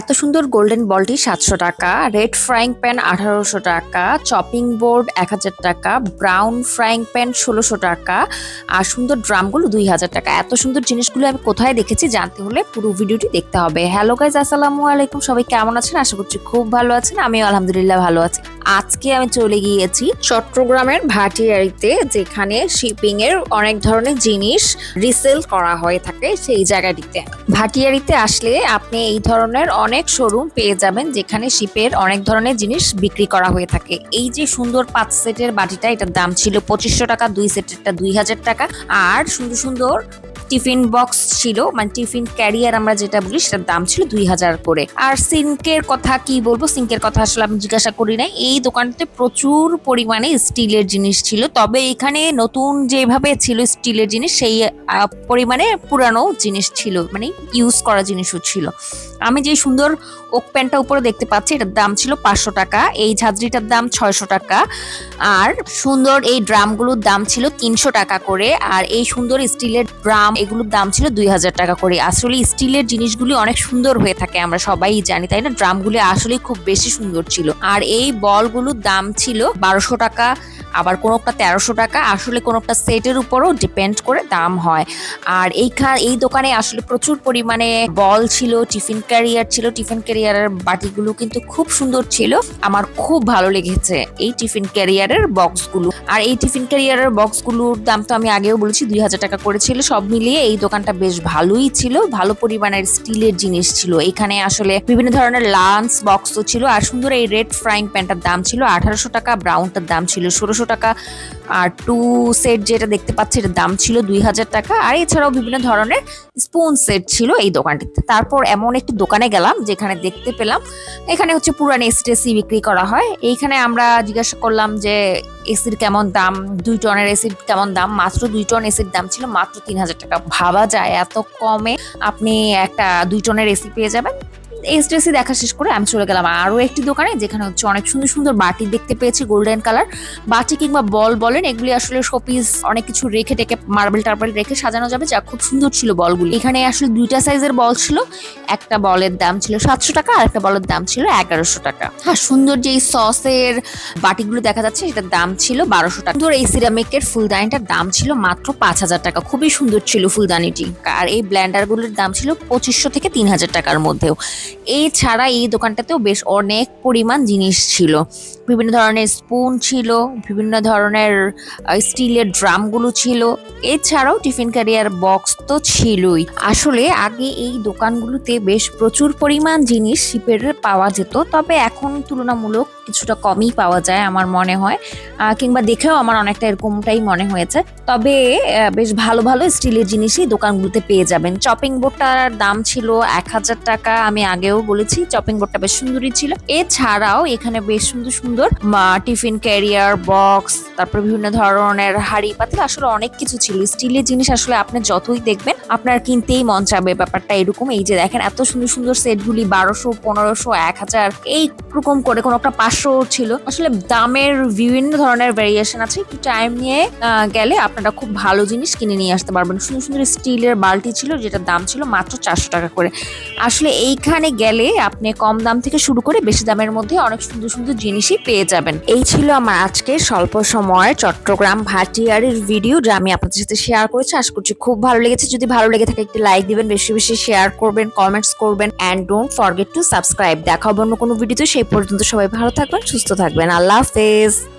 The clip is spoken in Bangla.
এত সুন্দর গোল্ডেন বলটি সাতশো টাকা, রেড ফ্রাইং প্যান আঠারোশো টাকা, চপিং বোর্ড এক হাজার টাকা, ব্রাউন ফ্রাইং প্যান ষোলোশো টাকা, আর সুন্দর ড্রামগুলো দুই হাজার টাকা। এত সুন্দর জিনিসগুলো আমি কোথায় দেখেছি জানতে হলে পুরো ভিডিওটি দেখতে হবে। হ্যালো গাইজ আসসালামু আলাইকুম। সবাই কেমন আছেন? আশা করছি খুব ভালো আছেন। আমিও আলহামদুলিল্লাহ ভালো আছি। আজকে আমি চলে গিয়েছি চট্টগ্রামের ভাটিয়ারিতে, যেখানে শিপিং এর অনেক ধরনের জিনিস রিসেল করা হয়ে থাকে সেই জায়গাটিতে। ভাটিয়ারিতে আসলে আপনি এই ধরনের অনেক শোরুম পেয়ে যাবেন, যেখানে শিপের অনেক ধরনের জিনিস বিক্রি করা হয়ে থাকে। এই যে সুন্দর পাঁচ সেটের বাটিটা, এটার দাম ছিল পঁচিশশো টাকা, দুই সেটেরটা দুই হাজার টাকা। আর সুন্দর সুন্দর টিফিন বক্স ছিল মানে টিফিন ক্যারিয়ার আমরা যেটা বলি সেটার দাম ছিল দুই হাজার করে। আর সিঙ্কের কথা কি বলব? সিঙ্কের কথা আসলে আমি জিজ্ঞাসা করি নাই। এই দোকানটাতে প্রচুর পরিমাণে স্টিলের জিনিস ছিল। তবে এখানে নতুন যেভাবে ছিল স্টিলের জিনিস, সেই পরিমাণে পুরানো জিনিস ছিল মানে ইউজ করা জিনিসও ছিল। আমি যে সুন্দর ওক প্যান্টটা উপরে দেখতে পাচ্ছি, এটার দাম ছিল পাঁচশো টাকা, এই ঝাঁঝরিটার দাম ছয়শো টাকা। আর সুন্দর এই ড্রামগুলোর দাম ছিল তিনশো টাকা করে, আর এই সুন্দর স্টিলের ড্রাম এগুলোর দাম ছিল দুই হাজার টাকা করে। আসলে স্টিলের জিনিসগুলি অনেক সুন্দর হয়ে থাকে, আমরা সবাই জানি, তাই না? ড্রামগুলি আসলে খুব বেশি সুন্দর ছিল। আর এই বলগুলোর দাম ছিল বারোশো টাকা আবার কোনোটা তেরোশো টাকা, আসলে কোনোটা সেটের উপরও ডিপেন্ড করে দাম হয়। আর এইখান এই দোকানে আসলে প্রচুর পরিমাণে বল ছিল টিফিন ক্যারিয়ার ছিল টিফিন ক্যারিয়ারের বাটিগুলো কিন্তু খুব সুন্দর ছিল। আমার খুব ভালো লেগেছে এই টিফিন ক্যারিয়ারের বক্সগুলো আর এই টিফিন ক্যারিয়ারের বক্সগুলোর দাম তো আমি আগেও বলেছি, দুই হাজার টাকা করেছিল সব মিলিয়ে এই দোকানটা বেশ ভালোই ছিল, ভালো পরিমাণের স্টিলের জিনিস ছিল। এখানে আসলে বিভিন্ন ধরনের লাঞ্চ বক্সও ছিল। আর সুন্দর এই রেড ফ্রাইং প্যানটার দাম ছিল আঠারোশো টাকা ব্রাউনটার দাম ছিল ষোলোশো টাকা। আর টু সেট যেটা দেখতে পাচ্ছি, এটার দাম ছিল দুই হাজার টাকা। আর এছাড়াও বিভিন্ন ধরনের স্পুন সেট ছিল এই দোকানটিতে। তারপর এমন একটি দোকানে গেলাম, যেখানে দেখতে পেলাম, এখানে হচ্ছে পুরান এসি টেসি বিক্রি করা হয়। এইখানে আমরা জিজ্ঞাসা করলাম যে এসির কেমন দাম? দুই টনের এসির কেমন দাম? মাত্র দুই টন এসির দাম ছিল, মাত্র তিন হাজার টাকা। ভাবা যায়, এত কমে আপনি একটা দুই টনের এসি পেয়ে যাবেন। এসটিএসি দেখা শেষ করে আমি চলে গেলাম আরও একটি দোকানে, যেখানে হচ্ছে অনেক সুন্দর সুন্দর বাটি দেখতে পেয়েছি গোল্ডেন কালার বাটি কিংবা বল বলেন, এগুলি আসলে শোপিস অনেক কিছু রেখে টেকে মার্বেল টার্বেল রেখে সাজানো যাবে, যা খুব সুন্দর ছিল বলগুলি। এখানে আসলে দুইটা সাইজের বল ছিল, একটা বলের দাম ছিল সাতশো টাকা, আর একটা বলের দাম ছিল এগারোশো টাকা। হ্যাঁ সুন্দর যে সসের বাটিগুলো দেখা যাচ্ছে, সেটার দাম ছিল বারোশো টাকা। সুন্দর এই সিরামিকের ফুলদানিটার দাম ছিল মাত্র পাঁচ হাজার টাকা, খুবই সুন্দর ছিল ফুলদানিটি। আর এই ব্ল্যান্ডারগুলোর দাম ছিল পঁচিশশো থেকে তিন হাজার টাকার মধ্যেও। এছাড়া এই দোকানটাতেও বেশ অনেক পরিমাণ জিনিস ছিল। বিভিন্ন ধরনের স্পুন ছিল, বিভিন্ন ধরনের স্টিলের ড্রামগুলো ছিল। এছাড়াও টিফিন ক্যারিয়ার বক্স তো ছিলই। আসলে আগে এই দোকানগুলোতে বেশ প্রচুর পরিমাণ জিনিস শিপের পাওয়া যেত, তবে এখন তুলনামূলক কিছুটা কমই পাওয়া যায় আমার মনে হয়। কিংবা দেখেও আমার অনেকটা এরকমটাই মনে হয়েছে। তবে বেশ ভালো ভালো স্টিলের জিনিসই দোকানগুলোতে পেয়ে যাবেন। চপিং বোর্ডটার দাম ছিল এক হাজার টাকা, আমি আগেও বলেছি চপিং বোর্ডটা বেশ সুন্দরই ছিল। এছাড়াও এখানে বেশ সুন্দর সুন্দর মা- টিফিন, ক্যারিয়ার, বক্স, তারপর বিভিন্ন ধরনের হাড়ি পাতিল, আসলে অনেক কিছু ছিল। স্টিলের জিনিস আসলে আপনি যতই দেখবেন, আপনার কিনতেই মন চাবে। ব্যাপারটা এরকম, এই যে দেখেন, এত সুন্দর সুন্দর সেটগুলি, বারোশো, পনেরোশো, এক হাজার এইরকম করে কোনো একটা পাঁচশো ছিল। আসলে দামের বিভিন্ন ধরনের ভেরিয়েশন আছে। একটু টাইম নিয়ে গেলে আপনারা খুব ভালো জিনিস কিনে নিয়ে আসতে পারবেন। সুন্দর সুন্দর স্টিলের বালতি ছিল, যেটার দাম ছিল মাত্র চারশো টাকা করে। আসলে এইখানে গেলে আপনি কম দাম থেকে শুরু করে বেশি দামের মধ্যে অনেক সুন্দর সুন্দর জিনিসই পেয়ে যাবেন। এই ছিল আমার আজকে স্বল্প সময়ের চট্টগ্রাম ভাটিয়ারির ভিডিও যা আমি আপনাদের সাথে শেয়ার করেছি। আশা করছি খুব ভালো লেগেছে। যদি ভালো লেগে থাকে একটি লাইক দিবেন, বেশি বেশি শেয়ার করবেন কমেন্টস করবেন and don't forget to subscribe দেখা হবে অন্য কোনো ভিডিওতে সেই পর্যন্ত সবাই ভালো থাকবেন, সুস্থ থাকবেন। আল্লাহ হাফেজ।